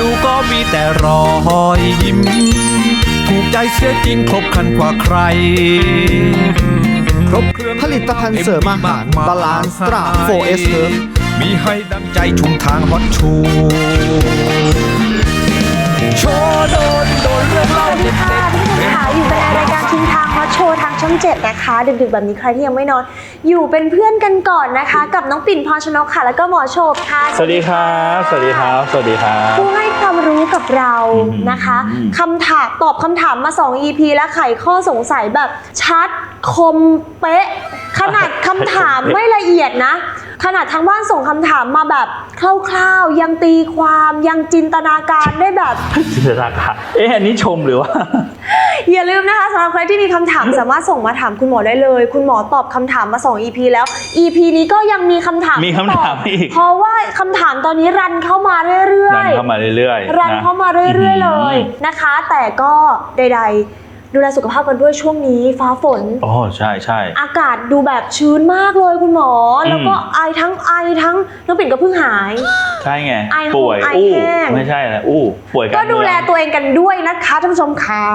ดูก็มีแต่รอยยิ้ม ถูกใจเสียจริงครบครันกว่าใคร ครบเครื่องผลิตภัณฑ์เสริมอาหาร Balance Stra 4S Herb มีให้ดังใจชุมทางฮอตชูโชว์โดนโดนเรื่องเล่าสวัสดีค่ะทุกคนค่ะอยู่กันในรายการชิงทางฮอตโชว์ทาง ช่องเจ็ดนะคะ ดึกๆแบบนี้ใครที่ยังไม่นอน อยู่เป็นเพื่อนกันก่อนนะคะ กับน้องปิ่นพรชนกค่ะ แล้วก็หมอโชบค่ะสวัสดีครับ สวัสดีครับ สวัสดีครับ ผู้ให้ความรู้กับเรานะคะอืมคำถามตอบคำถามมา 2 EP แล้วไขข้อสงสัยแบบชัดคมเป๊ะ ขนาดคำถามไม่ละเอียดนะ ขนาดทางบ้านส่งคำถามมาแบบคร่าวๆ ยังตีความยังจินตนาการได้แบบจินตนาการเอ๊ะอันนี้ชมหรือว่า อย่าลืมนะคะสำหรับใครที่มีคำถามสามารถส่งมาถามคุณหมอได้เลย คุณหมอตอบคำถามมา 2 EP แล้ว EP นี้ก็ยังมีคำถามมีคำถามตอบอีก เพราะว่าคำถามตอนนี้รันเข้ามาเรื่อยรันๆเข้ามาเรื่อยๆรันนะ เข้ามาเรื่อย ๆ เลยนะคะ แต่ก็ใด ๆ ดูแลสุขภาพกันด้วยช่วงนี้ฟ้าฝน อ๋อใช่ใช่ อากาศดูแบบชื้นมากเลยคุณหมอ แล้วก็ไอทั้งไอทั้งน้องปิ่นก็เพิ่งหาย ใช่ไง ไอป่วยไออู้แห้งไม่ใช่นะอู้ป่วยกันก็ดูแลเมืองตัวเองกันด้วยนะคะท่านผู้ชมค่ะ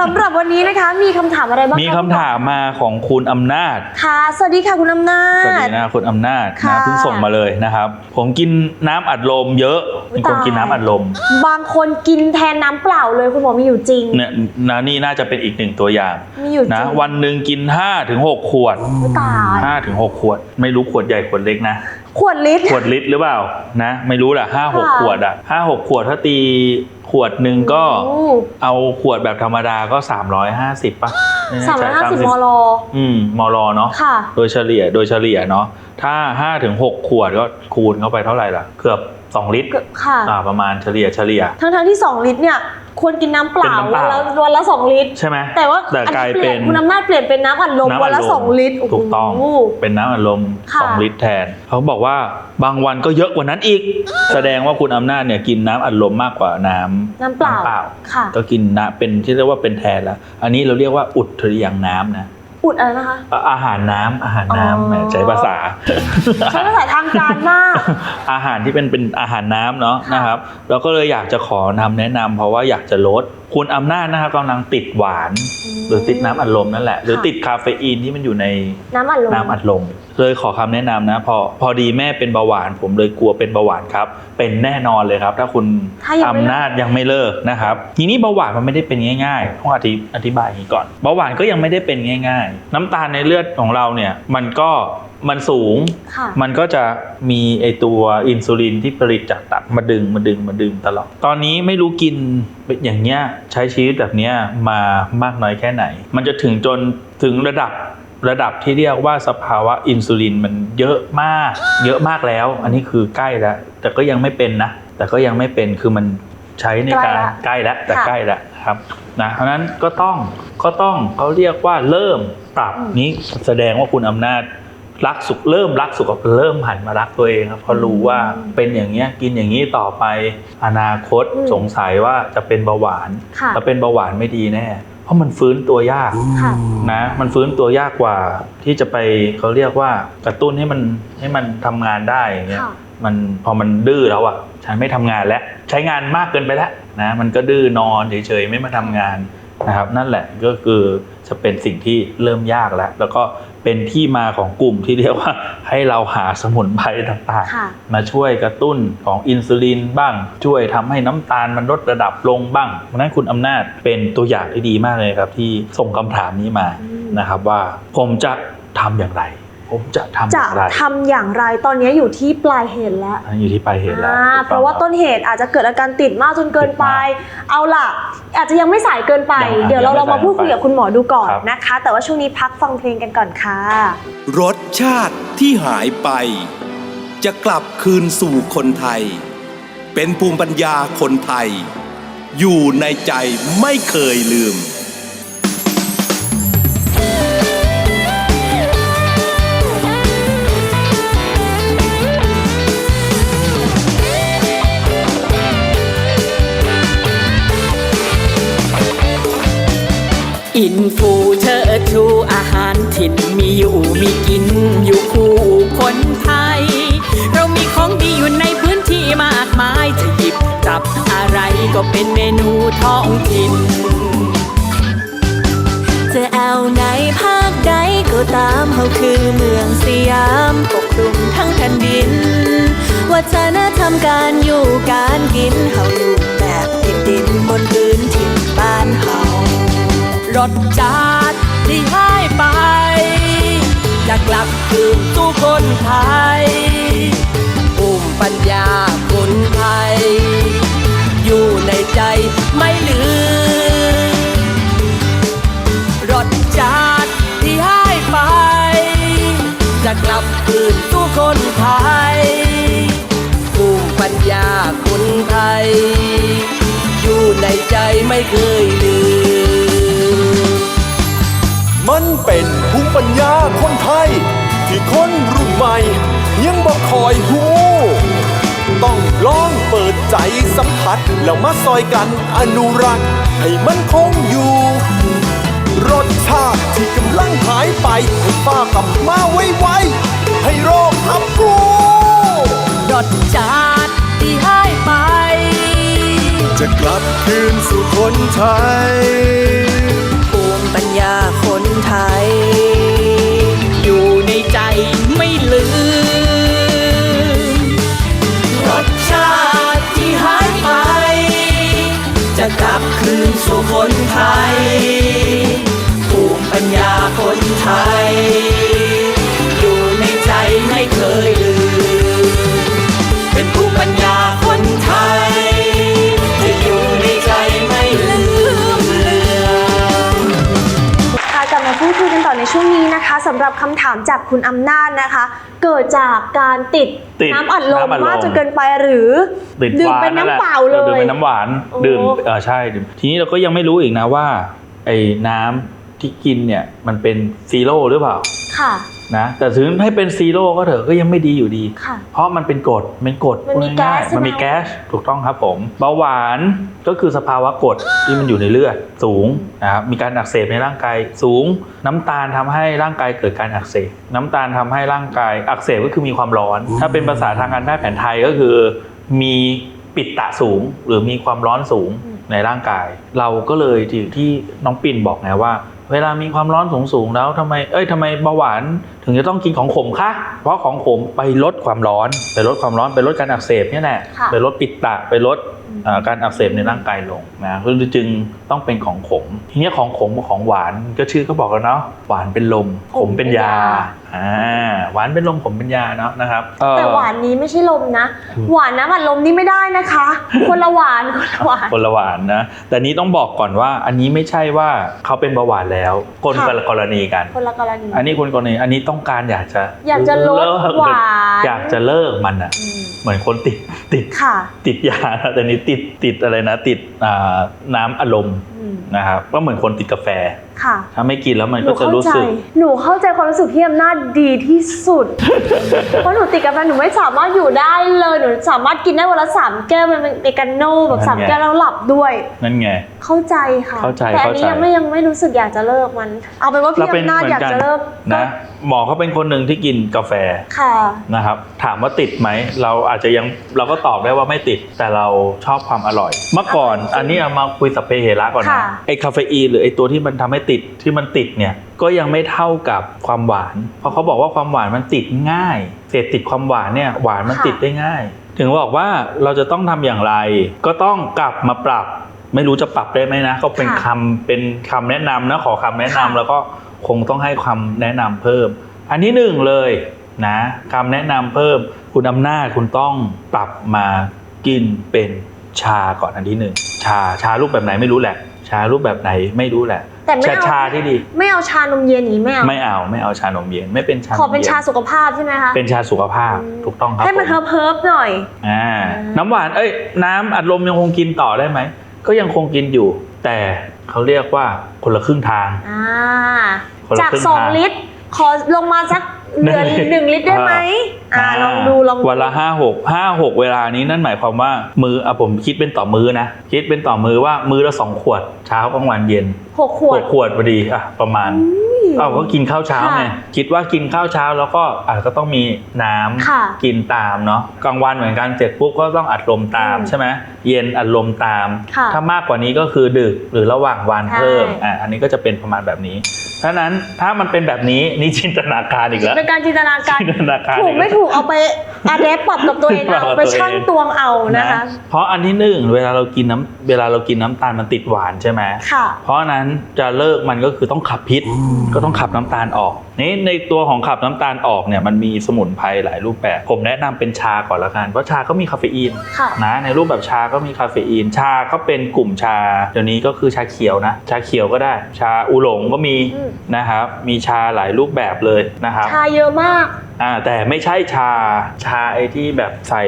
สำหรับวันนี้นะคะ มีคำถามอะไรบ้างะมีคำถามมาของคุณอำนาจค่ะสวัสดีค่ะคุณอำนาสวัสจดีนะคุณอำนาจค่ะนะเพิ่งส่งมาเลยนะครับ ผมกินน้ำอัดลมเยอะ อุ๊ยเป็นคนตายกินน้ำอัดลม บางคนกินแทนน้ำเปล่าเลยคุณหมอมีอยู่จริงเนี่ยนะนี่น่าจะเป็นอีกหนึ่งตัวอย่างมีอยู่จนะริงวันหนึ่งกิน5ถึง6ขวดอุ๊ยตาย5ถึง6ขวด ไม่รู้ขวดใหญ่ขวดเล็กนะ ขวดลิตร ขวดลิตรหรือเปล่านะไม่รู้แหละห้าหกค่ะ ขวดอะห้าหกขวดถ้าตีขวดหนึ่งก็โอ้เอาขวดแบบธรรมดาก็ 350ป่ะไแน่ใจสามร้อยห้าสิบมลอืมมลเนาะค่ะ โดยเฉลี่ยโดยเฉลี่ยเนาะถ้า5ถึง6ขวดก็คูณเข้าไปเท่าไหร่ล่ะ เกือบ 2 ลิตรค่ะ อ่าประมาณเฉลี่ยเฉลี่ย ทั้งทั้งๆที่ 2 ลิตรเนี่ยควรกินน้ำเปล่าเป็นน้ำเปวันล่า ละวันละ2ลิตร ใช่ไหมแต่ว่าแต่อันกลายนี้เปลี่เป็ยน นคุณอำนาจเปลี่ยนเป็นน้ำอัดลมน้ำวันละดม2ลิตรโโหถูกต้องเป็นน้ำอัดลมค่ะ2ลิตรแทน เขาบอกว่าบางวันก็เยอะกว่านั้นอีก แสดงว่าคุณอำนาจเนี่ยกินน้ำอัดลมมากกว่าน้ำน้ำเปล่าค่ะ ก็กินน้ำเป็นที่เรียกว่าเป็นแทนแล้ว อันนี้เราเรียกว่าอุดทรียังน้ำนะ อุดอะไรนะคะอะอาหารน้ำอาหารอ๋อน้ำแหมใช้ภาษา ใช้ภาษาทางการมาก อาหารที่เป็นเป็นอาหารน้ำเนาะค่ะ นะครับ เราก็เลยอยากจะขอนำแนะนำเพราะว่าอยากจะลดคุณอำนาจนะครับกำลังติดหวาน หรือติดน้ำอัดลมนั่นแหละ หรือติดคาเฟอีนที่มันอยู่ในน้ำอัดลม น้ำอัดลม เลยขอคำแนะนำนะพอพอดีแม่เป็นเบาหวาน ผมเลยกลัวเป็นเบาหวานครับ เป็นแน่นอนเลยครับ ถ้าคุณถ้ายังไม่เลิกอำนาจยังไม่เลิกนะครับ ทีนี้เบาหวานมันไม่ได้เป็นง่ายๆต้องอธิอธิบายอย่างนี้ก่อนเบาหวานก็ยังไม่ได้เป็นง่าย ๆ น้ำตาลในเลือดของเราเนี่ยมันก็มันสูงค่ะมันก็จะมีไอตัวอินซูลินที่ผลิตจากตับมาดึงมาดึงมาดึงตลอด ตอนนี้ไม่รู้กินอย่างเงี้ยใช้ชีวิตแบบเนี้ยมามากน้อยแค่ไหน มันจะถึงจนถึงระดับ ระดับที่เรียกว่าสภาวะอินซูลินมันเยอะมาก เยอะมากแล้ว อันนี้คือใกล้แล้ว แต่ก็ยังไม่เป็นนะ แต่ก็ยังไม่เป็นคือมันใช้ในการใกล้แล้วแต่ค่ะใกล้แล้วครับนะเพราะฉะนั้นก็ต้องก็ต้องเขาเรียกว่าเริ่มปรับอืมนี้แสดงว่าคุณอำนาจรักสุขเริ่มรักสุขภาพเริ่มหันมารักตัวเองครับเพราะรู้ว่าเป็นอย่างเงี้ยกินอย่างนี้ต่อไปอนาคตอืมสงสัยว่าจะเป็นเบาหวานค่ะถ้าเป็นเบาหวานไม่ดีแน่ เพราะมันฟื้นตัวยากค่ะ นะมันฟื้นตัวยากกว่าที่จะไปเขาเรียกว่ากระตุ้นให้มันให้มันทำงานได้อย่างเงี้ยค่ะ มันพอมันดื้อแล้วอะฉันไม่ทำงานแล้ว ใช้งานมากเกินไปแล้วนะมันก็ดื้อนอนเฉยๆไม่มาทำงาน นะครับนั่นแหละก็คือจะเป็นสิ่งที่เริ่มยากแล้ว แล้วก็เป็นที่มาของกลุ่มที่เรียกว่าให้เราหาสมุนไพรต่างค่ะๆมาช่วยกระตุ้นของอินซูลินบ้าง ช่วยทำให้น้ำตาลมันลดระดับลงบ้างเพราะฉะนั้นคุณอำนาจเป็นตัวอย่างที่ดีมากเลยครับ ที่ส่งคำถามนี้มาอืมนะครับว่าผมจะทำอย่างไร ผมจะทำอจะย่างไรทำอย่างไรตอนนี้อยู่ที่ปลายเหตุแล้ว อันนี้อยู่ที่ปลายเหตุแล้วอ่าถูกเพต้องราะว่าคบต้นเหตุอาจจะเกิดอาการติดมากจนเกินไปติดมเอาล่ะ อาจจะยังไม่สายเกินไป ยังเดี๋ยวเรายังลองไม่มาพูดคุยสายเกินไปกับคุณหมอดูก่อนครับ นะคะ แต่ว่าช่วงนี้พักฟังเพลงกันก่อนค่ะ รสชาติที่หายไป จะกลับคืนสู่คนไทย เป็นภูมิปัญญาคนไทย อยู่ในใจไม่เคยลืม อินฟูเชิดชูอาหารถิ่นมีอยู่มีกินอยู่คู่คนไทย เรามีของดีอยู่ในพื้นที่มากมายจะหยิบจับอะไรก็เป็นเมนูท้องถิ่น จะเอาไหนภาคใดก็ตามเขาคือเมืองสยามปกคลุมทั้งแผ่นดิน วัฒนธรรมการอยู่การกินเฮาอยู่แบบติดดินบนพื้นถิ่นบ้านเฮา รสชาติที่หายไป จะกลับคืนสู่คนไทยภูมิปัญญาคนไทย อยู่ในใจไม่ลืมรสชาติที่หายไป จะกลับคืนสู่คนไทยภูมิปัญญาคนไทย อยู่ในใจไม่เคยลืม มันเป็นภูมิปัญญาคนไทย ที่คนรุ่นใหม่ ยังบ่คอยหูต้องลองเปิดใจสัมผัส แล้วมาซอยกันอนุรักษ์ ให้มันคงอยู่ รสชาติที่กำลังหายไป ให้ฟ้ากลับมาไวๆให้โรคทับกูรสชาติที่หายไป จะกลับคืนสู่คนไทยภูมิปัญญา ไทย อยู่ในใจไม่ลืม รสชาติที่หายไป จะกลับคืนสู่คนไทย ภูมิปัญญาคนไทย อยู่ในใจไม่เคยลืม เป็นภูมิปัญญาคนไทย ช่วงนี้นะคะสำหรับคำถามจากคุณอำนาจนะคะ เกิดจากการติดติดน้ำอัดลมน้ำอัดลม มากจนเกินไปหรือติดดื่มหวานเป็นน้ำแหละเปล่าเลออดื่มย เป็นน้ำหวานโอ้ ดื่มเออใช่ดื่มทีนี้เราก็ยังไม่รู้อีกนะว่าไอ้น้ำ ที่กินเนี่ยมันเป็นซีโร่หรือเปล่าค่ะ นะแต่ถึงให้เป็นซีโร่ก็เถอะก็ยังไม่ดีอยู่ดี ค่ะ เพราะมันเป็นกรดเป็นกรดมันมีพูดง่ายๆแก๊สใช่ไหม มันมีแก๊สถูกต้องครับผมเบาหวานก็คือสภาวะกรดที่มันอยู่ในเลือดสูงนะครับมีการอักเสบในร่างกายสูง น้ำตาลทำให้ร่างกายเกิดการอักเสบน้ำตาลทำให้ร่างกายอักเสบก็คือมีความร้อน ถ้าเป็นภาษาทางการแพทย์แผนไทยก็คือ มีปิดตะสูง หรือมีความร้อนสูงในร่างกาย เราก็เลยที่ที่น้องปิ่นบอกไงว่า เวลามีความร้อนสูงสูงๆแล้วทำไม เอ้ยทำไมเบาหวานถึงจะต้องกินของขมคะ เพราะของขมไปลดความร้อน ไปลดความร้อนไปลดการอักเสบเนี่ยแหละค่ะไปลดปิดตะไปลดเอ่อ การอักเสบในร่างกายลงนะก็จึงต้องเป็นของขม ทีเนี้ยของขมกับของหวานก็ชื่อก็บอกแล้วเนาะหวานเป็นลมขมเป็นยาอ่าหวานเป็นลมขมเป็นยาเนาะนะครับเอ่อแต่หวานนี้ไม่ใช่ลมนะ หวานน้ำอัดลมนี่ไม่ได้นะคะ คนละหวานคนละหวานคนละหวานนะแต่นี้ต้องบอกก่อนว่า อันนี้ไม่ใช่ว่าเขาเป็นเบาหวานแล้วคนค่ะละกรณีกันคนละกรณีอันนี้คนกรณีอันนี้ต้องการอยากจะอยากจะลดเกหวานอยากจะเลิกมันอะอืมเหมือนคนติดติดค่ะติดยานะแต่นี้ติดติดอะไรนะติดน้ำอารมณ์ นะครับก็เหมือนคนติดกาแฟค่ะ ถ้าไม่กินแล้วมันหก็นูจะเข้ารู้ใจสึก หนูเข้าใจความรู้สึกพี่อำนาจดีที่สุด เพราะหนูติดกาแฟหนูไม่สามารถอยู่ได้เลย หนูสามารถกินได้วันละสามแก้วมันเป็นเอกาโน่แบบสามแก้วแล้วหลับด้วย นั่นไง เข้าใจค่ะเข้าใจแต่อันนี้เข้าใจยังไม่ยังไม่รู้สึกอยากจะเลิกมัน เอาเป็นว่าพี่เราเป็นอำนาจเหมืออยากนกันจะเลิกก็นะหมอเขาเป็นคนหนึ่งที่กินกาแฟค่ะนะครับ ถามว่าติดไหม เราอาจจะยังเราก็ตอบได้ว่าไม่ติด แต่เราชอบความอร่อย เมื่อก่อนอร่อยจริงอันนี้เอามาคุยสัพเพเหระก่อนนะค่ะไอ้คาเฟอีนหรือไอ้ตัวที่มันทำให้ติดที่มันติดเนี่ยก็ยังไม่เท่ากับความหวาน เพราะเขาบอกว่าความหวานมันติดง่าย เสพติดความหวานเนี่ยหวานมันติดได้ง่าย ถึงบอกว่าเราจะต้องทำอย่างไร ก็ต้องกลับมาปรับ ไม่รู้จะปรับได้ไหมนะ ก็เป็นค่ะคำเป็นคำแนะนำนะขอคำแนะนำค่ะแล้วก็คงต้องให้คำแนะนำเพิ่ม อันที่หนึ่งเลยนะคำแนะนำเพิ่มคุณอำนาจคุณต้องปรับมากินเป็นชาก่อนอันที่หนึ่งชาชารูปแบบไหนไม่รู้แหละ ชารูปแบบไหนไม่รู้แหละแต่ไม่ชาเอาชาที่ดี ไม่เอาชานมเย็นอย่างนี้ไม่เอาไม่เอาไม่เอาชานมเย็นไม่เป็นชาขอเป็นมย็ชาสุขภาพใช่ไหมคะเป็นชาสุขภาพอืมถูกต้องครับให้มันผเฮิร์บเฮิร์บหน่อยอ่าอ่าน้ำหวานเอ้ยน้ำอัดลมยังคงกินต่อได้ไหมก็ยังคงกินอยู่ แต่เขาเรียกว่าคนละครึ่งทางอ่าคนละจากครึ่งสองทาง ลิตรขอลงมาสัก เหลือหนึ่งลิตรได้ไหมอ่าลองดูลองดูวันละห้าหกห้าหกเวลานี้นั่นหมายความว่ามืออะผมคิดเป็นต่อมือนะ คิดเป็นต่อมือว่ามือละสองขวดเช้ากลางวันเย็นหกขวหดกขวดพอดีอะประมาณเอาก็กินข้าวเช้าค่ะไงคิดว่ากินข้าวเช้าแล้วก็อาจก็ต้องมีน้ำค่ะกินตามเนาะกลางวันเหมือนกันเสร็จปุ๊บก็ต้องอัดลมตามอืมใช่ไหมเย็นอัดลมตามค่ะถ้ามากกว่านี้ก็คือดึกหรือระหว่างวันใช่เพิ่มอะอันนี้ก็จะเป็นประมาณแบบนี้ เพราะฉะนั้นถ้ามันเป็นแบบนี้นี่จินตนาการอีกแล้ว เป็นการจินตนาการจินตนาการถูกไม่ถูกเอาไปอาเดปปรับกับตัวเองปรับเอากับไปตัวเองชั่งตวงเอานะคะ เพราะอันที่หนึ่งเวลาเรากินน้ำเวลาเรากินน้ำตาลมันติดหวานใช่ไหมค่ะ เพราะฉะนั้นจะเลิกมันก็คือต้องขับพิษก็ต้องขับน้ำตาลออกนี่ในตัวของขับน้ำตาลออกเนี่ยมันมีสมุนไพรหลายรูปแบบ ผมแนะนำเป็นชาก่อนละกันเพราะชาก็มีคาเฟอีนค่ะนะในรูปแบบชาก็มีคาเฟอีน ชาก็เป็นกลุ่มชาเดี๋ยวนี้ก็คือชาเขียวนะ ชาเขียวก็ได้ ชาอูหลงก็มีอืมนะครับ มีชาหลายรูปแบบเลยนะครับชาเยอะมากอ่าแต่ไม่ใช่ชาชาไอที่แบบใส่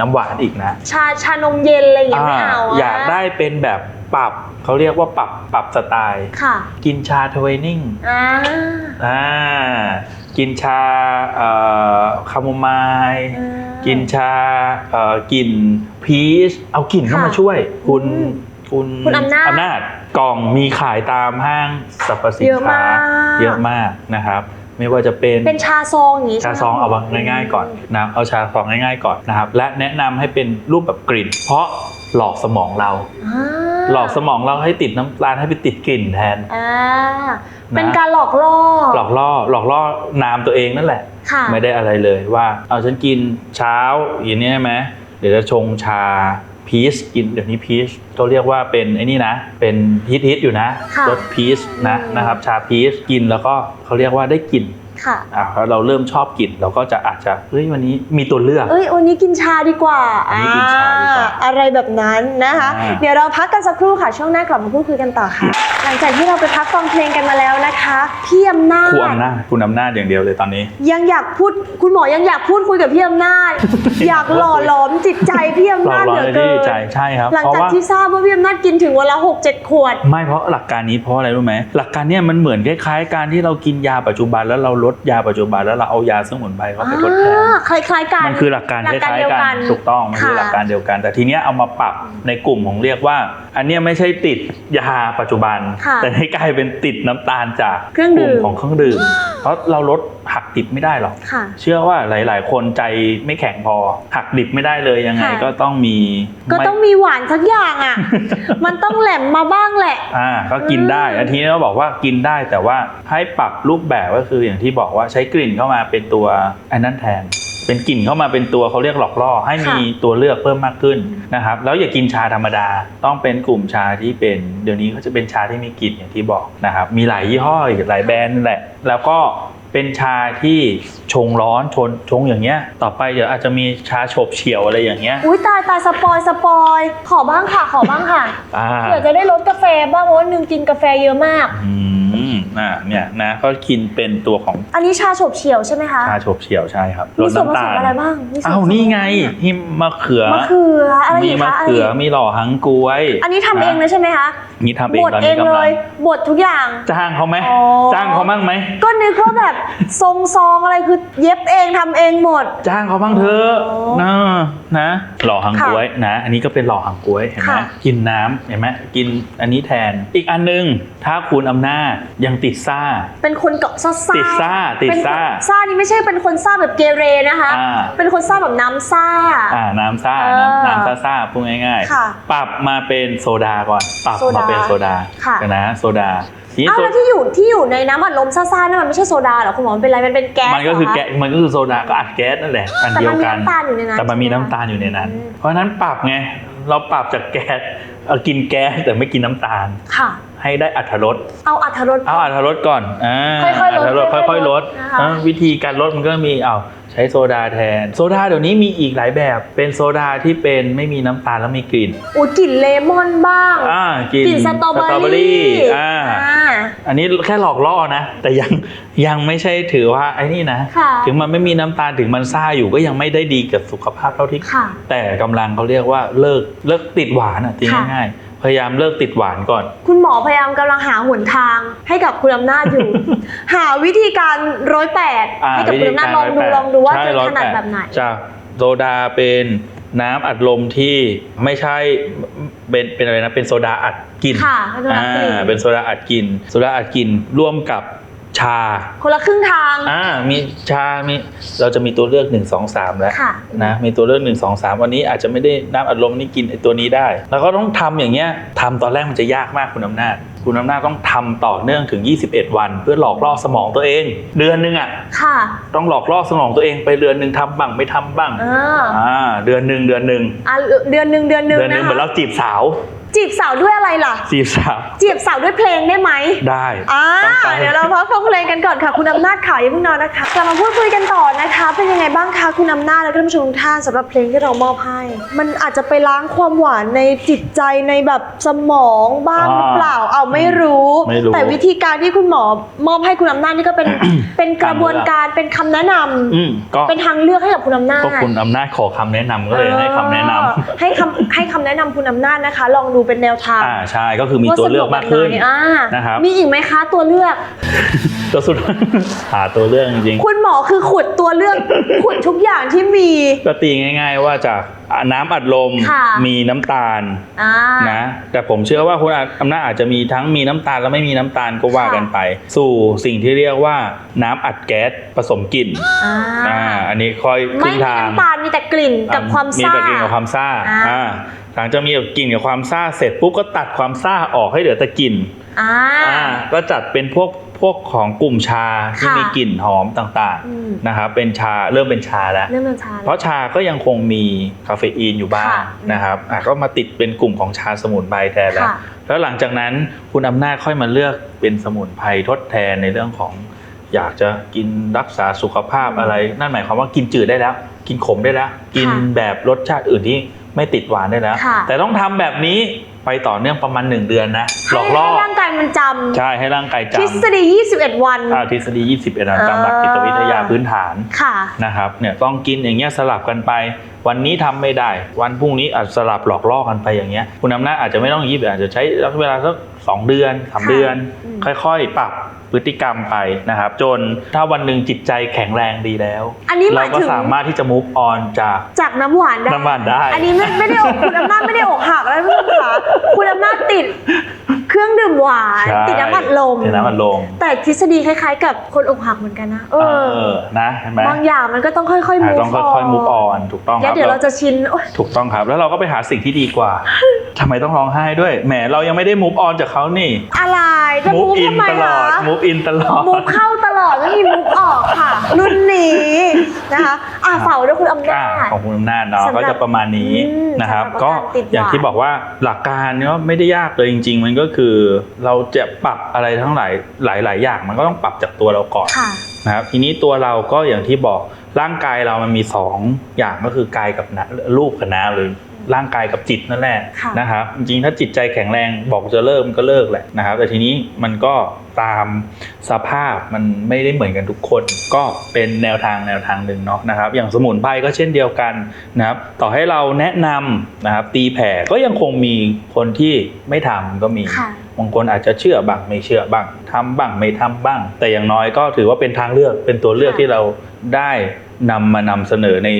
น้ำหวานอีกนะ ชาชานมเย็นอะไรอย่างเงี้ยไม่เอาะอยากได้เป็นแบบปรับเขาเรียกว่าปรับปรับสไตล์ค่ะ กินชาทเวนิ่งอ่าอ่ากินชาเอ่อคาโมไมล์อ่ากินชาเอ่อกลิ่นพีชเอากลิ่นเข้ามาค่ะช่วย คุณอืมคุณคุณอำนาจอำนาจ กล่องมีขายตามห้างสรรพสินเยอะค้ามากเยอะมากนะครับ ไม่ว่าจะเป็นเป็นชาซองอย่างงี้ชาใไหมซองเอาวางง่ายๆก่อนนะครับเอาชาซองง่ายๆก่อนนะครับ และแนะนำให้เป็นรูปแบบกลิ่น เพราะหลอกสมองเราอ่าหลอกสมองเราให้ติดน้ำตาลให้ไปติดกลิ่นแทนอ่าเป็นการหลอกล่อ หลอกล่อ หลอกล่อนามตัวเองนั่นแหละค่ะไม่ได้อะไรเลยว่า เอาฉันกินเช้าอย่างนี้ใช่ไหมเดี๋ยวจะชงชา พีชกินเดี๋ยวนี้พีชเขาเรียกว่าเป็นไอ้นี่นะ เป็นฮิตฮิตๆอยู่นะค่ะ รสพีชนะอืมนะครับ ชาพีชกินแล้วก็เขาเรียกว่าได้กลิ่น ค่ะอะแล้วเราเริ่มชอบกลิ่นเราก็จะอาจจะเฮ้ยวันนี้มีตัวเลือก เอ้ยวันนี้กินชาดีกว่าวันนี้กินชาดีกว่าอ่อะไรแบบนั้นนะคะ อ่า เดี๋ยวเราพักกันสักครู่ค่ะ ช่วงหน้ากลับมาพูดคุยกันต่อค่ะ หลังจากที่เราไปพักฟังเพลงกันมาแล้วนะคะพี่อำนาจ คุณอำนาจคุณอำนาจอย่างเดียวเลยตอนนี้ ยังอยากพูดคุณหมอยังอยากพูดคุยกับพี่อำนาจ อยากหล่อหลอมจิตใจพี่อำเรานาจเราเหลือได้เกิน ใจใช่ครับหลังเพราะจากว่า ที่ทราบว่าพี่อำนาจกินถึงวันละหกเจ็ดขวด ไม่เพราะหลักการนี้เพราะอะไรรู้ไหมหลักการเนี้ยมันเหมือนคล้ายๆ การที่เรากินยาปัจจุบันแล้วเราลดยาปัจจุบันแล้วเราเอายาสมุนไพรเข้าไปทดแทนอ่าคล้ายๆกันมันคือหลักการหลัคกการล้ายเดียวๆกักันนถูกต้องมันคือค่ะหลักการเดียวกัน แต่ทีเนี้ยเอามาปรับในกลุ่มของเรียกว่า อันเนี้ยไม่ใช่ติดยาปัจจุบันค่ะแต่ให้กลายเป็นติดน้ำตาลจากเครื่องกดื่ลุ่มมของเครื่องดื่ม เพราะเราลดหักดิบไม่ได้หรอกค่ะเชื่อว่าหลาย ๆ คนใจไม่แข็งพอ หักดิบไม่ได้เลยยังไงค่ะก็ต้องมี ก็ต้องมีหวานสักอย่างอะมันต้องแหลมมาบ้างแหละอ่าก็กินได้อืมอันทีนี้เราบอกว่ากินได้แต่ว่าให้ปรับรูปแบบก็คืออย่างที่บอกว่าใช้กลิ่นเข้ามาเป็นตัวอันนั้นแทน เป็นกลิ่นเข้ามาเป็นตัวเขาเรียกหลอกล่อ ให้มีตัวเลือกเพิ่มมากขึ้นนะครับ แล้วอย่ากินชาธรรมดา ต้องเป็นกลุ่มชาที่เป็น เดี๋ยวนี้เขาจะเป็นชาที่มีกลิ่นอย่างที่บอกนะครับ มีหลายยี่ห้ออีกหลายแบรนด์นั่นแหละ แล้วก็ เป็นชาที่ชงร้อนชนชงอย่างเงี้ย ต่อไปเดี๋ยวอาจจะมีชาโฉบเฉี่ยวอะไรอย่างเงี้ย อุ้ยตายตายสปอยสปอยขอบ้างค่ะขอบ้างค่ะอ่าเผื่อจะได้ลดกาแฟบ้างเพราะว่านึงกินกาแฟเยอะมาก อืมอ่าเนี่ยนะก็กินเป็นตัวของอันนี้ชาโฉบเฉี่ยวใช่ไหมคะชาโฉบเฉี่ยวใช่ครับมีส่วนผลดสน้ำตามลอะไรบ้างมีส่วนผสมอ้าวนี่ไงอะไรบ้างที่มะเขือ มะเขืออะไรมีอีกมะคะอะไรเขืออีกมีหล่อหังกล้วยอันนี้ทำเองเลยใช่ไหมคะ นี่ทำเองบดตอนเอนี้งกำเลลังยบดทุกอย่าง จ้างเขาไหมอ๋อ จ้างเขาบ้างไหมก็นึกว่าแบบทรงซองอะไรคือเย็บเองทำเองหมด จ้างเขาบ้างเถอะโอ้นะนะหล่อหังกล้วยนะ อันนี้ก็เป็นหล่อหังกล้วยเห็นไหมค่ะ กินน้ำเห็นไหมกินอันนี้แทน อีกอันนึงถ้าคุณอำนาจยังติดซ่า เป็นคนเกาะซ่าๆติดซ่าติดเป็นคนซ่าซ่านี่ไม่ใช่เป็นคนซ่าแบบเกเรนะคะ อ่า เป็นคนซ่าแบบน้ำซ่า อ่าน้ำซ่าเออน้ำน้ำซ่าซ่าพูดง่ายค่ะปรับมาเป็นโซดาก่อน ปรับโซดามาเป็นโซดาค่ะเดี๋ยวนะโซดาทีนี้อ้าวโซแล้วที่อยู่ที่อยู่ในน้ำอัดลมซ่าๆนั่นมันไม่ใช่โซดาเหรอคุณหมอมันเป็นอะไรมันเป็นแก๊สมันก็คือเหรแก๊สมันก็คือโซดาก็อัดแก๊สนั่นแหละอันแต่เดียมัวนมีกัน น้ำตาลอยู่ในนั้นแต่มันมีใช่ไหน้ำตาลอยู่ในนั้นอืมเพราะฉะนั้นปรับไง เราปรับจากแก๊สเอากินแก๊สแต่ไม่กินน้ำตาล ค่ะ ให้ได้อัตรส เอาอัธรสเอาอัตรสก่อนอ่าค่อยๆลดอัตรสค่อยๆค่อยๆลดนะคะ อ่าวิธีการลดมันก็มีเอา ใช้โซดาแทน โซดาเดี๋ยวนี้มีอีกหลายแบบเป็นโซดาที่เป็นไม่มีน้ำตาลแล้วมีกลิ่นอุ้ยกลิ่นเลมอนบ้าง อ่ากลิ่นกลิ่นสตรอเบอรี่อ่าอ่า อันนี้แค่หลอกล่อนะ แต่ยังยังไม่ใช่ถือว่าไอ้นี่นะ ค่ะ ถึงมันไม่มีน้ำตาลถึงมันซ่าอยู่ก็ยังไม่ได้ดีกับสุขภาพเท่าที่ ค่ะ แต่กำลังเขาเรียกว่าเลิกเลิกติดหวานอะทีค่ะ ง่ายๆเพพยายามเลิกติดหวานก่อน คุณหมอพยายามกำลังหาหนทางให้กับคุณอำนาจอยู่ หาวิธีการร้อยแปดอ่าให้กับคุณอำนาจลองดูวิธีการลองดูว่าใช่จะร้อยถนัดปแบบไหน จากโซดาเป็นน้ำอัดลมที่ไม่ใช่เป็นเป็นอะไรนะเป็นโซดาอัดกลิ่นค่ะเป็นโซดาอ่ากลิ่นเป็นโซดาอัดกลิ่นโซดาอัดกลิ่นร่วมกับ ชา คนละครึ่งทาง อ่า มีชา มี เราจะมีตัวเลือก1 2 3 แล้วค่ะ นะ มีตัวเลือก 1 2 3 วันนี้อาจจะไม่ได้น้ำอัดลมนี่กินไอตัวนี้ได้ แล้วก็ต้องทำอย่างเงี้ยทำตอนแรกมันจะยากมากคุณอำนาจ คุณอำนาจต้องทำต่อเนื่องถึง 21 วัน เพื่อหลอกล่อสมองตัวเอง เดือนหนึงอะ ค่ะ ต้องหลอกล่อสมองตัวเองไปเดือนหนึ่งทำบ้างไม่ทำบ้างอ่าอ่า เดือนหนึ่งเดือนหนึ่งอะเดือนหนึ่งเดือนหนึ่งเดือนหนึ่นะงเหมือนคะเราจีบสาว จีบสาวด้วยอะไรล่ะ จีบสาว จีบสาวด้วยเพลงได้ไหม ได้อ่าต้องไปเดี๋ยวเราพักฟังเพลงกันก่อนค่ะ คุณอำนาจข่าวอย่าเพิ่งนอนนะคะกลับมาพูดคุยกันต่อนะคะ เป็นยังไงบ้างคะคุณอำนาจและท่านผู้ชมทุกท่านสำหรับเพลงที่เรามอบให้ มันอาจจะไปล้างความหวานในจิตใจในแบบสมองบ้างหรือเปล่า เอาไม่รู้ไม่รู้แต่วิธีการที่คุณหมอมอบให้คุณอำนาจนี่ก็เป็นเป็นกระบวนการเป็นคำแนะนำอืมก็เป็นทางเลือกให้กับคุณอำนาจก็คุณอำนาจขอคำแนะนำก็เลยให้คำแนะนำเออให้คำให้คำแนะนำคุณอำนาจนะคะ ลองดูเป็นแนวทางอ่าใช่ก็คือมีตัวเลือกมากขึ้นว่สะดวแบบไหอ่านะครับมีอีกไหมคะตัวเลือกตัวสุดหาตัวเลือกจริงคุณหมอคือขุดตัวเลือกขุดทุกอย่างที่มีๆก็ตีง่าย ๆ ว่าจาก น้ำอัดลมค่ะมีน้ำตาลอ่านะแต่ผมเชื่อว่าคุณอำนาจอาจจะมีทั้งมีน้ำตาลและไม่มีน้ำตาลก็ว่าค่ะกันไป สู่สิ่งที่เรียกว่าน้ำอัดแก๊สผสมกลิ่นอ่าอ่าอันนี้ค่อยไม่ขึ้นมีทาง น้ำตาลมีแต่กลิ่นกับความมีซ่า แต่กลิ่นกับความซ่าอ่า อ่าหลังจากมีกลิ่นกับความซ่าเสร็จปุ๊บก็ตัดความซ่าออกให้เหลือแต่กลิ่นอ่า อ่าก็จัดเป็นพวก พวกของกลุ่มชาที่ค่ะมีกลิ่นหอมต่างอืมๆนะครับเป็นชาเริ่มเป็นชาแล้ว เรื่องน้ำชา เพราะชาก็ยังคงมีคาเฟอีนอยู่บ้างค่ะนะครับอะก็มาติดเป็นกลุ่มของชาสมุนไพรแทนแล้วค่ะแล้วหลังจากนั้นคุณอำนาจค่อยมาเลือกเป็นสมุนไพรทดแทนในเรื่องของ อยากจะกินรักษาสุขภาพอะไร นั่นหมายความว่ากินจืดได้แล้ว กินขมได้แล้ว กินแบบรสชาติอื่นที่ไม่ติดหวานได้แล้วค่ะแต่ต้องทำแบบนี้ ไปต่อเนื่องประมาณ 1 เดือนนะหลอกล่อให้ร่างกายมันจใช่ให้ร่างกายำทฤษจำฎี 21 วันอ่าทฤษฎี 21อันตามหลักจิตวิทยาพื้นฐานค่ะนะครับเนี่ยต้องกินอย่างเงี้ยสลับกันไป วันนี้ทำไม่ได้ วันพรุ่งนี้อาจสลับหลอกล่อกันไปอย่างเงี้ยคุณอำนาจอาจจะไม่ต้องยีบอาจจะใช้เวลาสักสองเดือนสามค่ะเดือนอืมค่อยๆปรับ พฤติกรรมไปนะครับ จนถ้าวันหนึ่งจิตใจแข็งแรงดีแล้ว อันนี้หเรามายก็ถึง สามารถที่จะ move on จาก จากน้ำหวานได้ น้ำหวานได้ อันนี้ไม่ไม่ได้อกคุณอำนาจไม่ได้อกหักแล้วท่านผู้ชมค่ะคุณอำนาจติดเครื่องดื่มหวาน ใช่ติดน้ำอัดลม ติดน้ำอัดลมแต่ทฤษฎีคล้ายๆ กับคนอกหักเหมือนกันนะ เอเออ อนะเห็นไหมบางอย่างมันก็ต้องค่อยๆอ่า move ต้องค่อยๆ move on ถูกต้องคแล้รัวบ เดี๋ยวเราจะชินโอ๊ยถูกต้องครับแล้วเราก็ไปหาสิ่งที่ดีกว่า ทำไมต้องร้องไห้ด้วย แหมเรายังไม่ได้ move on จากเขานี่อะไรจะ move move in ทำไมตลอคะด move in ตลอด move เข้าตลอดไม่มี move ออกค่ะ รุ่นนี้นะคะอะเฝ้าด้วยคุณอำนาอ่าจของคุณอำนาจเนาะสำหรับก็จะประมาณนี้อืมนะครับสำหรับก็อาการติดหวานอย่างที่บอกว่าหลักการเนาะไม่ได้ยากเลยจริง ๆ มันก็คือเราจะปรับอะไรทั้งหลายหลายหลายอย่างมันก็ต้องปรับจากตัวเราก่อนค่ะนะครับทีนี้ตัวเราก็อย่างที่บอกร่างกายเรามันมีสองอย่างก็คือกายกับนะรูปกับน้ำหรือ ร่างกายกับจิตนั่นแหละค่ะนะครับจริงๆถ้าจิตใจแข็งแรงบอกจะเลิกมันก็เลิกแหละนะครับ แต่ทีนี้มันก็ตามสภาพมันไม่ได้เหมือนกันทุกคน ก็เป็นแนวทางแนวทางหนึ่งเนาะนะครับ อย่างสมุนไพรก็เช่นเดียวกันนะครับ ต่อให้เราแนะนำนะครับตีแผ่ก็ยังคงมีคนที่ไม่ทำก็มีค่ะบางคนอาจจะเชื่อบ้างไม่เชื่อบ้างทำบ้างไม่ทำบ้าง แต่อย่างน้อยก็ถือว่าเป็นทางเลือกเป็นตัวเลือกค่ะที่เราได้นำมานำเสนอใน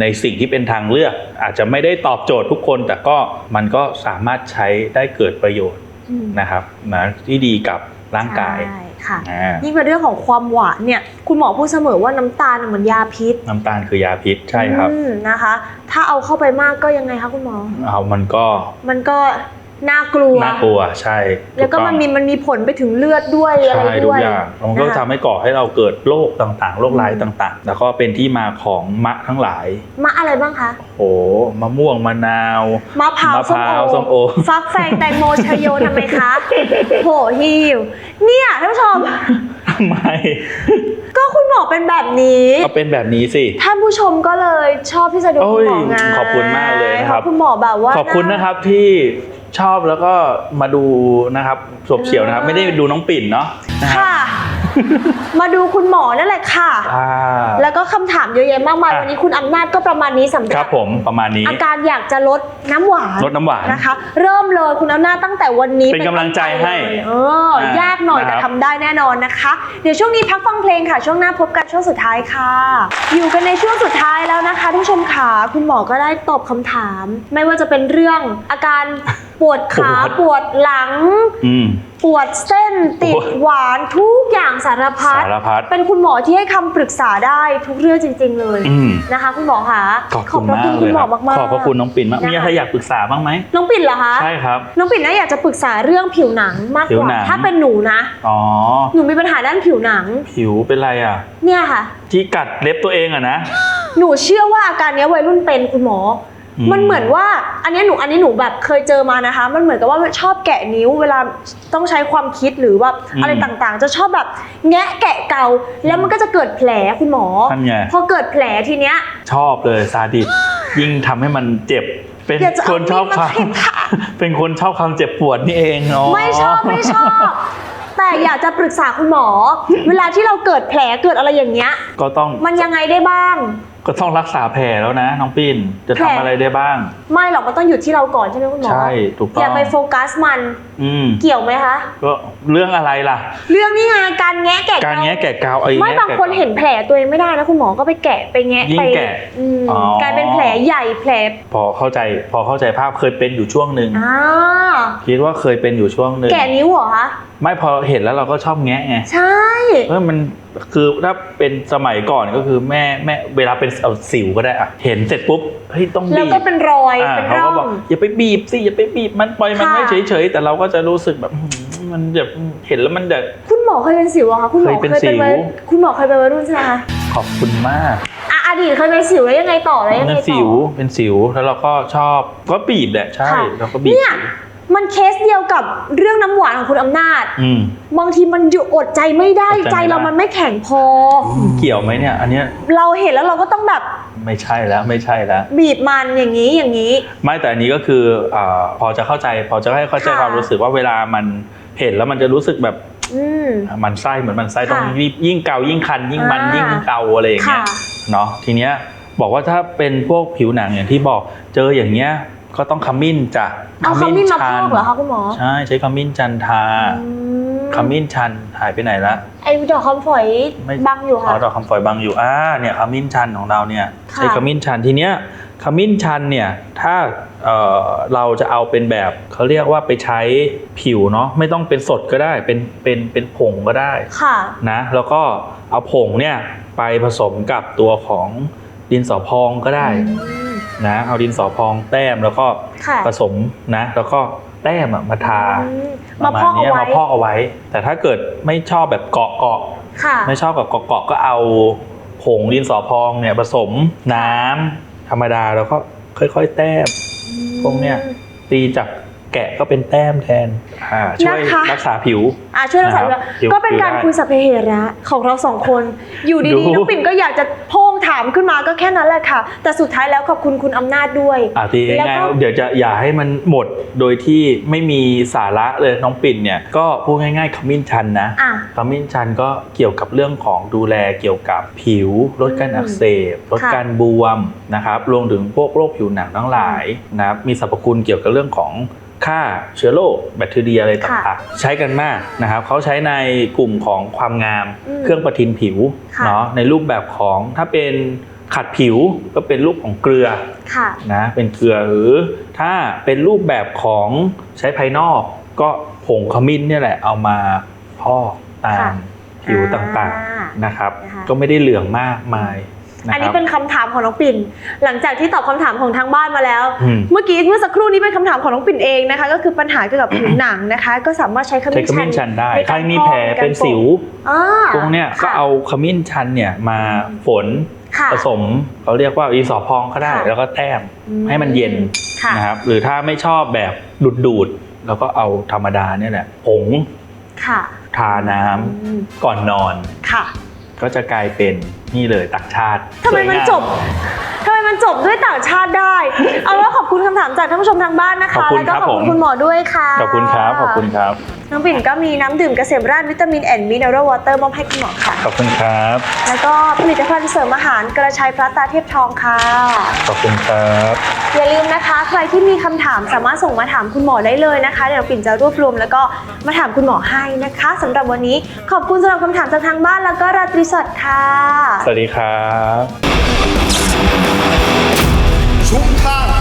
ในสิ่งที่เป็นทางเลือก อาจจะไม่ได้ตอบโจทย์ทุกคน แต่ก็มันก็สามารถใช้ได้เกิดประโยชน์อืมนะครับนะที่ดีกับร่างกายใช่ค่ะอ่ายิ่งเป็นเรื่องของความหวานเนี่ยคุณหมอพูดเสมอว่าน้ำตาลน่ะเหมือนยาพิษ น้ำตาลคือยาพิษใช่ครับอืมนะคะ ถ้าเอาเข้าไปมากก็ยังไงคะคุณหมอเอามันก็มันก็ น่ากลัว น่ากลัวใช่แล้วก็ถูมันต้องมีมันมีผลไปถึงเลือดด้วยอะไรใช่ทุด้กวยอย่างมันก็นะคะทำให้ก่อให้เราเกิดโรคต่างๆโรคร้ายต่างๆ แล้วก็เป็นที่มาของมะทั้งหลาย มะอะไรบ้างคะโอ้มะม่วงมะนาวมะพร้าวมะพร้าวส้มโอฟักแฟงแตงโมชะโยทำไมคะโหฮิวเนี่ยท่านผู้ชมทำไมก็คุณหมอเป็นแบบนี้ก็เป็นแบบนี้สิท่านผู้ชมก็เลยชอบที่จะดูโอ้คุณยหมอไงขอบคุณมากเลยนะครับเพาคุณหมอแบบว่าขอบคุณนะครับที่ ชอบแล้วก็มาดูนะครับสบเฉียวนะครับไม่ได้ดูน้องปิ่นเนาะ นะครับ ค่ะ มาดูคุณหมอนั่นแหละค่ะ อ่า แล้วก็คำถามเยอะแยะมากมายอะ วันนี้คุณอำนาจก็ประมาณนี้สำหครัรับผมประมาณนี้ อาการอยากจะลดน้ำหวานลดน้ำหวาน นะคะ เริ่มเลยคุณอำนาจตั้งแต่วันนี้เป็นกำลังใจให้เออ อะยากหน่อยนะครับแต่ทำได้แน่นอนนะคะ เดี๋ยวช่วงนี้พักฟังเพลงค่ะ ช่วงหน้าพบกันช่วงสุดท้ายค่ะ อยู่กันในช่วงสุดท้ายแล้วนะคะทุกผู้ชมขาคุณหมอก็ได้ตอบคำถาม ไม่ว่าจะเป็นเรื่องอาการปวดขาปวดปวดหลัง อืม ปวดเส้นติดโอ้ยหวานทุกอย่างสารพัดสารพัดเป็นคุณหมอที่ให้คำปรึกษาได้ทุกเรื่องจริง ๆ เลยอืมนะคะ คุณหมอคะขอบคุณพระมากคุณเลคุณยหมคอรับมากๆขอบพระคุณน้องปิ่นมากนะคะมีอะไรอยากปรึกษาบ้างไหมน้องปิ่นเหรอคะใช่ครับน้องปิ่นน่าอยากจะปรึกษาเรื่องผิวหนังมากผิกวว่าหนังถ้าเป็นหนูนะอ๋อหนูมีปัญหาด้านผิวหนัง ผิวเป็นไรอะ เนี่ยค่ะ ที่กัดเล็บตัวเองอะนะหนูเชื่อว่าอาการเนี้ยวัยรุ่นเป็นคุณหมออ มมันเหมือนว่าอันเนี้ยหนูอันนี้หนูแบบเคยเจอมานะคะ มันเหมือนกับว่าชอบแกะนิ้วเวลาต้องใช้ความคิดหรือว่าอะไรต่างๆ จะชอบแบบแงะแกะเกาแล้วมันก็จะเกิดแผลคุณหมอท่านไงพอเกิดแผลทีเนี้ย ชอบเลยซาดิสยิ่งทำให้มันเจ็บเป็นอยากจะเอาคนชอบมีดคมาวามเข็นขาเป็นคนชอบความเจ็บปวดนี่เองเนาะไม่ชอบไม่ชอบแต่อยากจะปรึกษาคุณหมอ เวลาที่เราเกิดแผลเกิดอะไรอย่างเงี้ย ก็ต้องมันยังไงได้บ้าง ก็ต้องรักษาแผลแล้วนะน้องปิ่นจะแผลทำอะไรได้บ้าง ไม่หรอกมันต้องอยู่ที่เราก่อนใช่ไหมคุณหมอใช่ถูกต้อง อย่าไปโฟกัสมัน อืมเกี่ยวไหมคะ ก็เรื่องอะไรล่ะ เรื่องนี้ไงการแงะแกะการแงะแกะกาวไอ้ไม่แงะบางแกะคนกาวเห็นแผลตัวเองไม่ได้นะคุณหมอก็ไปแกะไปแงะยิ่งไปแกะอืมอ๋อ กลายเป็นแผลใหญ่แผลพอเข้าใจ พอเข้าใจภาพเคยเป็นอยู่ช่วงหนึ่งอ่าคิดว่าเคยเป็นอยู่ช่วงหนึ่งแกะนิ้วเหรอคะไม่พอเห็นแล้วเราก็ชอบแงะไงใช่ เออมันคือถ้าเป็นสมัยก่อนก็คือแม่แม่เวลาเป็นเอาสิวก็ได้อะเห็นเสร็จปุ๊บเฮ้ยต้องแล้วบีบก็เป็นรอยอ่าเป็นเขาร่อก็บอกง อย่าไปบีบสิอย่าไปบีบมันปล่อยมันค่ะ ไว้เฉยๆแต่เราก็จะรู้สึกแบบอื้อหือมันแบบเห็นแล้วมันแบบ คุณหมอเคยเป็นสิวเหรอคะคุณหมอเคยเป็นวัยสิวคุณหมอเคยเป็นวัยรุ่นใช่ไหมคะขอบคุณมาก อะอดีตเคยเป็นสิวแล้วยังไงต่อแล้วยังไงเป็นต่อสิวเป็นสิว แล้วเราก็ชอบ ก็บีบแหละ ใช่ ค่ะ เราก็บีบเนี่ยมันเคสเดียวกับเรื่องน้ำหวานของคุณอำนาจ อืม บางทีมันอยู่อดใจไม่ได้อดใจใจไม่ได้ เรามันไม่แข็งพอ เกี่ยวไหมเนี่ย อันเนี้ย เราเห็นแล้วเราก็ต้องแบบ ไม่ใช่แล้วไม่ใช่แล้ว บีบมันอย่างนี้อย่างนี้ ไม่แต่อันนี้ก็คืออาพอจะเข้าใจ พอจะให้เข้าใจค่ะ ความรู้สึกว่าเวลามันเห็นแล้วมันจะรู้สึกแบบอืม มันไส้เหมือนมันไส้ค่ะต้องรีบยิ่งเกายิ่งคัน ยิ่งมันอ่ายิ่ ยิ่งเกาอะไรอย่างเงี้ยค่ะเนาะทีเนี้ยบอกว่าถ้าเป็นพวกผิวหนังอย่างที่บอกเจออย่างเงี้ย ก็ต้องขมิ้นจ้ะเอาขมิ้นมาพอกเหรอคะคุณหมอ ใช่ใช้ขมิ้นจันทาอืมขมิ้นชันหายไปไหนละไอ้ดอกคำฝอยไม่บังอยู่อ๋ค่ะอดอกคำฝอยบังอยู่อ่าเนี่ยขมิ้นชันของเราเนี่ยค่ะใช้ขมิ้นชันทีเนี้ยขมิ้นชันเนี่ยถ้าเอ่อเราจะเอาเป็นแบบเขาเรียกว่าไปใช้ผิวเนาะไม่ต้องเป็นสดก็ได้เป็นเป็นเป็นผงก็ได้ค่ะนะแล้วก็เอาผงเนี่ยไปผสมกับตัวของดินสอพองก็ได้อืม นะเอาดินสอพองแต้มแล้วก็ค่ะผสมนะ แล้วก็แต้มอะมาทาอืมปมาระมาพณอกเนี้เอายไว้มาพอกเอาไว้ แต่ถ้าเกิดไม่ชอบแบบเกาะเกาะค่ะไม่ชอบกับเกาะเกาะก็เอาผงดินสอพองเนี่ยผสมน้ำธรรมดาแล้วก็ค่อยๆ แต้ม พวกเนี้ย ตีจากแกะก็เป็นแต้มแทนอ่าช่วยนะคะ รักษาผิว อะช่วยเราใส่นะครับด้วยก็เป็นการผิวได้คุยสัพเพเหระของเราสองคน อยู่ดูดีๆน้องปิ่นก็อยากจะโพ่ง ถามขึ้นมาก็แค่นั้นแหละค่ะ แต่สุดท้ายแล้วขอบคุณคุณอำนาจด้วยอ่าทีแล้วง่ายก็ ๆเดี๋ยวจะอย่าให้มันหมดโดยที่ไม่มีสาระเลยน้องปิ่นเนี่ยก็พูดง่ายๆขมิ้นชันนะ อะ ขมิ้นชันก็เกี่ยวกับเรื่องของดูแลเกี่ยวกับผิว ลดการอักเสบลดค่ะการบวมนะครับรวมถึงพวกโรคผิวหนังทั้งหลายนะครับมีสรรพคุณเกี่ยวกับเรื่องของ ฆ่าเชื้อโรคแบคทีเรียอะไรต่างๆ ใช้กันมากนะครับเขาใช้ในกลุ่มของความงามอืมเครื่องประทินผิวค่ะเนาะในรูปแบบของถ้าเป็นขัดผิวก็เป็นรูปของเกลือค่ะนะเป็นเกลือหรือ ถ้าเป็นรูปแบบของใช้ภายนอกก็ผงขมิ้นเนี่ยแหละเอามาพอกตาค่ะมผิวต่างอ่าๆนะครับนะคะก็ไม่ได้เหลืองมากมายนะ อันคนี้รับเป็นคำถามของน้องปิ่น หลังจากที่ตอบคำถามของทางบ้านมาแล้วอืมเมื่อกี้เมื่อสักครู่นี้เป็นคำถามของน้องปิ่นเองนะคะ ก็คือปัญหาเกี่ยวกับผิวหนังนะคะ ก็สามารถใช้ขใช้มิ้นขมิ้นชันได้ในใครการมีพอกแผลในการเป็นสิวอ่าพวกเนี้ยก็ค่ะเอาขมิ้นชันเนี่ยมาฝนค่ะผสมเขาเรียกว่าอีสอพองก็ได้ค่ะแล้วก็แต้มอืมให้มันเย็นค่ะนะครับหรือถ้าไม่ชอบแบบดูดๆแล้วก็เอาธรรมดาเนี่ยแหละผงค่ะทาน้ำอืมก่อนนอนค่ะก็จะกลายเป็น นี่เลยต่างชาติทำไมมันสวยงาจบทำไมมันจบด้วยต่างชาติได้ เอาว่าขอบคุณคำถามจากท่านผู้ชมทางบ้านนะคะขอบคุณแล้วก็ครับขอบคุณผมคุณหมอด้วยค่ะ ขอบคุณครับ ขอบคุณครับ น้องปิ่นก็มีน้ำดื่มเกษมราชวิตามินแอนด์มิเนอรัลวอเตอร์มอบให้คุณหมอค่ะ ขอบคุณครับ แล้วก็ผลิตภัณฑ์เสริมอาหารกระชายพลัสตาเทียบทองค่ะ ขอบคุณครับ อย่าลืมนะคะ ใครที่มีคำถามสามารถส่งมาถามคุณหมอได้เลยนะคะ เดี๋ยวปิ่นจะรวบรวมแล้วก็มาถามคุณหมอให้นะคะสำหรับวันนี้ขอบคุณสำหรับคำถามจากทางบ้านแล้วก็ราตรีสวัสดิ์ค่ะสวัสดีครับ ชุมทาง